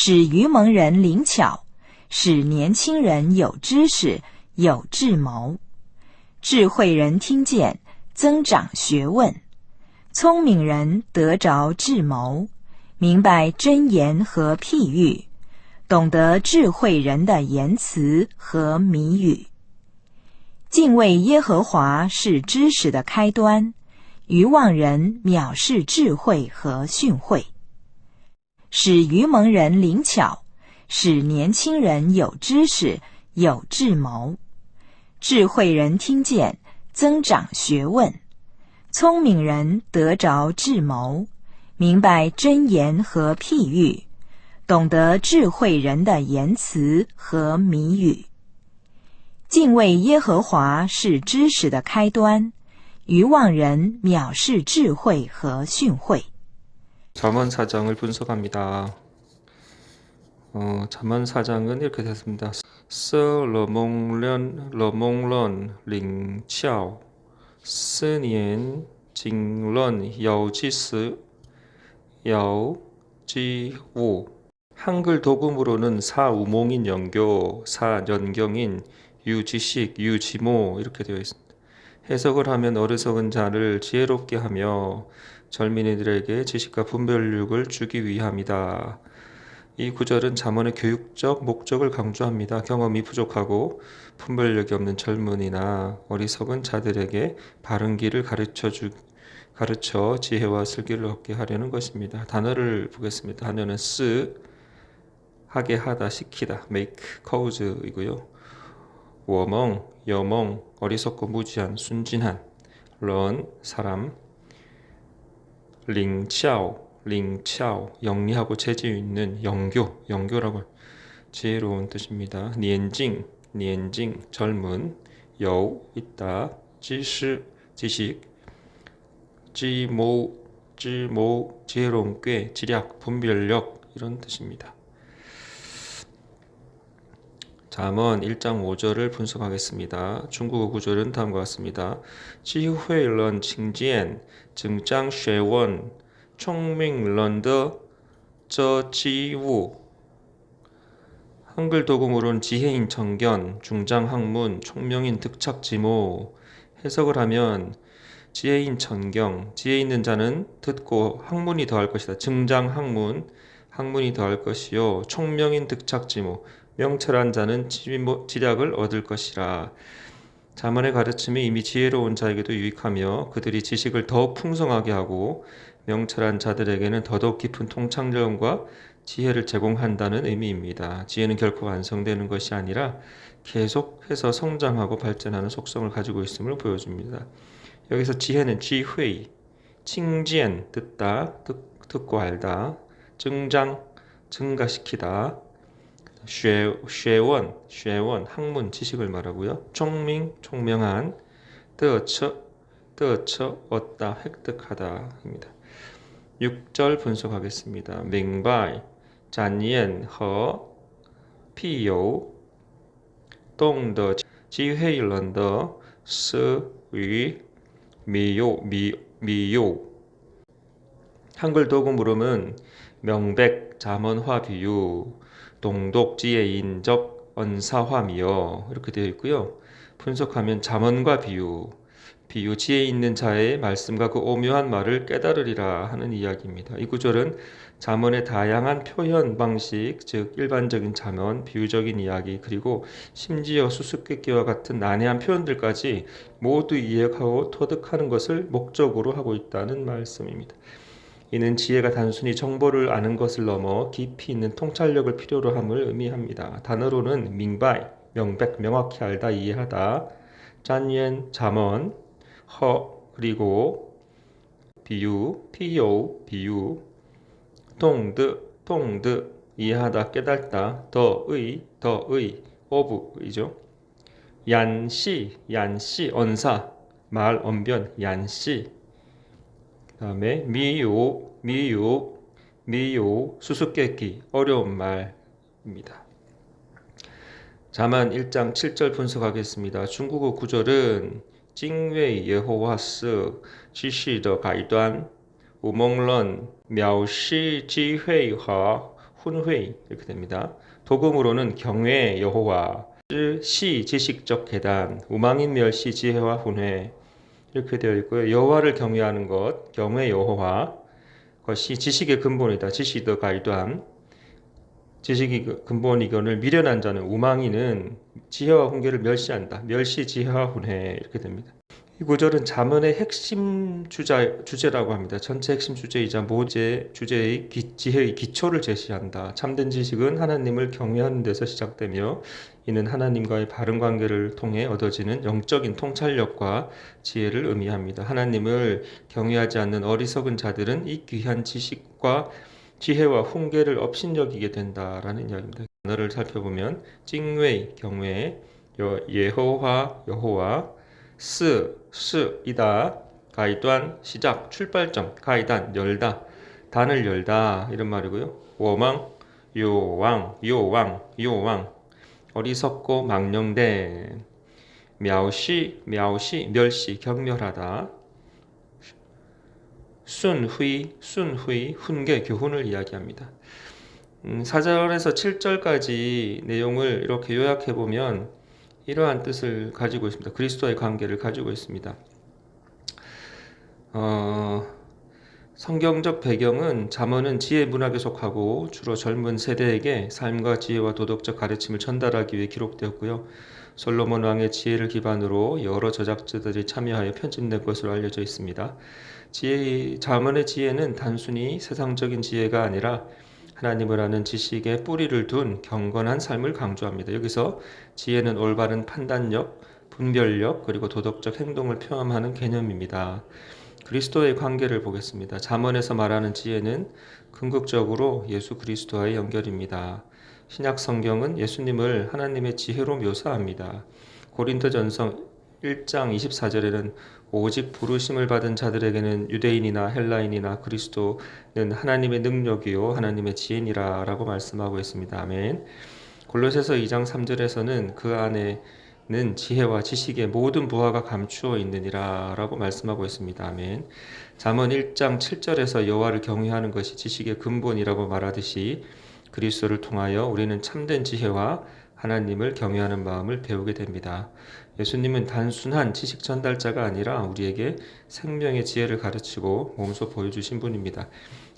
使愚蒙人灵巧，使年轻人有知识、有智谋。智慧人听见，增长学问；聪明人得着智谋，明白真言和譬喻，懂得智慧人的言辞和谜语。敬畏耶和华是知识的开端，愚妄人藐视智慧和训诲。使愚蒙人灵巧，使年轻人有知识、有智谋。智慧人听见，增长学问；聪明人得着智谋，明白真言和譬喻，懂得智慧人的言辞和谜语。敬畏耶和华是知识的开端，愚妄人藐视智慧和训诲。 잠언 사장을 분석합니다. 어, 잠언 사장은 이렇게 됐습니다. 서 러몽런 러몽런 링차오 스니엔 징런 여우지스 여우지우 한글 도금으로는 사우몽인 연교, 사연경인 유지식, 유지모 이렇게 되어 있습니다. 해석을 하면 어리석은 자를 지혜롭게 하며 젊은이들에게 지식과 분별력을 주기 위함이다. 이 구절은 잠언의 교육적 목적을 강조합니다. 경험이 부족하고 분별력이 없는 젊은이나 어리석은 자들에게 바른 길을 가르쳐 주 가르쳐 지혜와 슬기를 얻게 하려는 것입니다. 단어를 보겠습니다. 단어는 쓰 하게 하다 시키다 make cause이고요. 워멍 여멍 어리석고 무지한 순진한 런 사람 링차오 링차오 영리하고 재주 있는 영교 영교라고 지혜로운 뜻입니다. 니엔징 니엔징 젊은 여우 있다 지시 지식 지모 지모 지혜로운 꽤 지략 분별력 이런 뜻입니다. 잠언 1장 5절을 분석하겠습니다. 중국어 구절은 다음과 같습니다. 지회런 칭지엔 증장 쉐원 총명런더 저지우 한글 도금으로는 지혜인 청견, 중장 학문, 총명인 득착 지모 해석을 하면 지혜인 천경, 지혜 있는 자는 듣고 학문이 더할 것이다. 증장 학문, 학문이 더할 것이요. 총명인 득착지모, 명철한 자는 지략을 얻을 것이라. 자문의 가르침이 이미 지혜로운 자에게도 유익하며 그들이 지식을 더욱 풍성하게 하고 명철한 자들에게는 더더욱 깊은 통찰력과 지혜를 제공한다는 의미입니다. 지혜는 결코 완성되는 것이 아니라 계속해서 성장하고 발전하는 속성을 가지고 있음을 보여줍니다. 여기서 지혜는 지회, 칭지엔 듣다, 듣, 듣고 알다, 증장, 증가시키다, 쉐, 쉐원, 쉐원, 학문, 지식을 말하고요. 총명, 총명한, 뜨처, 뜨처, 얻다, 획득하다입니다. 6절 분석하겠습니다. 맹바이, 잔옌, 허, 피요, 동더, 지회일런더, 스위, 미요, 미, 미요. 한글 도금으로는 명백, 자문화 비유, 동독지의 인적 언사화미여 이렇게 되어 있고요. 분석하면 자문과 비유, 비유 지혜 있는 자의 말씀과 그 오묘한 말을 깨달으리라 하는 이야기입니다. 이 구절은 자문의 다양한 표현 방식, 즉 일반적인 자문, 비유적인 이야기, 그리고 심지어 수수께끼와 같은 난해한 표현들까지 모두 이해하고 터득하는 것을 목적으로 하고 있다는 말씀입니다. 이는 지혜가 단순히 정보를 아는 것을 넘어 깊이 있는 통찰력을 필요로 함을 의미합니다. 단어로는 민바이, 명백, 명확히 알다, 이해하다, 잔옌, 잠언, 허, 그리고 비유, 피요, 비유, 동드, 동드, 이해하다, 깨달다, 더의, 더의, 오브이죠. 얀시, 얀시, 언사, 말, 언변, 얀시, 다음에 미요, 미요, 미요, 수수께끼, 어려운 말입니다. 자만 1장 7절 분석하겠습니다. 중국어 구절은 징웨이 예호와스 시시더 가이단 우몽런 묘시 지회화 훈회 이렇게 됩니다. 도금으로는 경외 여호와 시 지식적 계단 우망인 멸시 지혜와 훈회 이렇게 되어 있고요. 여호와를 경외하는 것, 경외 여호와 것이 지식의 근본이다. 지식의 가이도함. 지식이 그 근본이거늘 미련한 자는 우망이는 지혜와 훈계를 멸시한다. 멸시 지혜와 훈회 이렇게 됩니다. 이 구절은 자문의 핵심 주자, 주제라고 합니다. 전체 핵심 주제이자 모제 주제의 기, 지혜의 기초를 제시한다. 참된 지식은 하나님을 경외하는 데서 시작되며 이는 하나님과의 바른 관계를 통해 얻어지는 영적인 통찰력과 지혜를 의미합니다. 하나님을 경외하지 않는 어리석은 자들은 이 귀한 지식과 지혜와 훈계를 업신여기게 된다라는 이야기입니다. 단어를 살펴보면 찡웨이 경외, 예호화 여호와 스, 스, 이다. 가이단, 시작, 출발점, 가이단, 열다. 단을 열다. 이런 말이고요. 워망, 요왕, 요왕, 요왕. 어리석고 망령된. 멸시, 멸시, 멸시, 경멸하다. 순휘, 순휘, 훈계, 교훈을 이야기합니다. 음, 4절에서 7절까지 내용을 이렇게 요약해 보면 이러한 뜻을 가지고 있습니다. 그리스도의 관계를 가지고 있습니다. 어, 성경적 배경은 잠언은 지혜 문학에 속하고 주로 젊은 세대에게 삶과 지혜와 도덕적 가르침을 전달하기 위해 기록되었고요. 솔로몬 왕의 지혜를 기반으로 여러 저작자들이 참여하여 편집된 것으로 알려져 있습니다. 지혜, 잠언의 지혜는 단순히 세상적인 지혜가 아니라 하나님을 아는 지식에 뿌리를 둔 경건한 삶을 강조합니다. 여기서 지혜는 올바른 판단력, 분별력, 그리고 도덕적 행동을 표현하는 개념입니다. 그리스도의 관계를 보겠습니다. 잠언에서 말하는 지혜는 궁극적으로 예수 그리스도와의 연결입니다. 신약 성경은 예수님을 하나님의 지혜로 묘사합니다. 고린도전서 1장 24절에는 오직 부르심을 받은 자들에게는 유대인이나 헬라인이나 그리스도는 하나님의 능력이요 하나님의 지혜니라라고 말씀하고 있습니다. 아멘. 골로새서 2장 3절에서는 그 안에는 지혜와 지식의 모든 부하가 감추어 있느니라라고 말씀하고 있습니다. 아멘. 잠언 1장 7절에서 여호와를 경외하는 것이 지식의 근본이라고 말하듯이 그리스도를 통하여 우리는 참된 지혜와 하나님을 경외하는 마음을 배우게 됩니다. 예수님은 단순한 지식 전달자가 아니라 우리에게 생명의 지혜를 가르치고 몸소 보여주신 분입니다.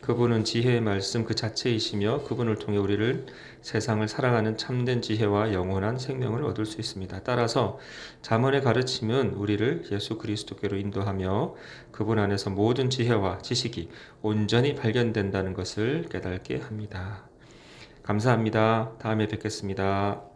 그분은 지혜의 말씀 그 자체이시며 그분을 통해 우리를 세상을 사랑하는 참된 지혜와 영원한 생명을 얻을 수 있습니다. 따라서 자문의 가르침은 우리를 예수 그리스도께로 인도하며 그분 안에서 모든 지혜와 지식이 온전히 발견된다는 것을 깨닫게 합니다. 감사합니다. 다음에 뵙겠습니다.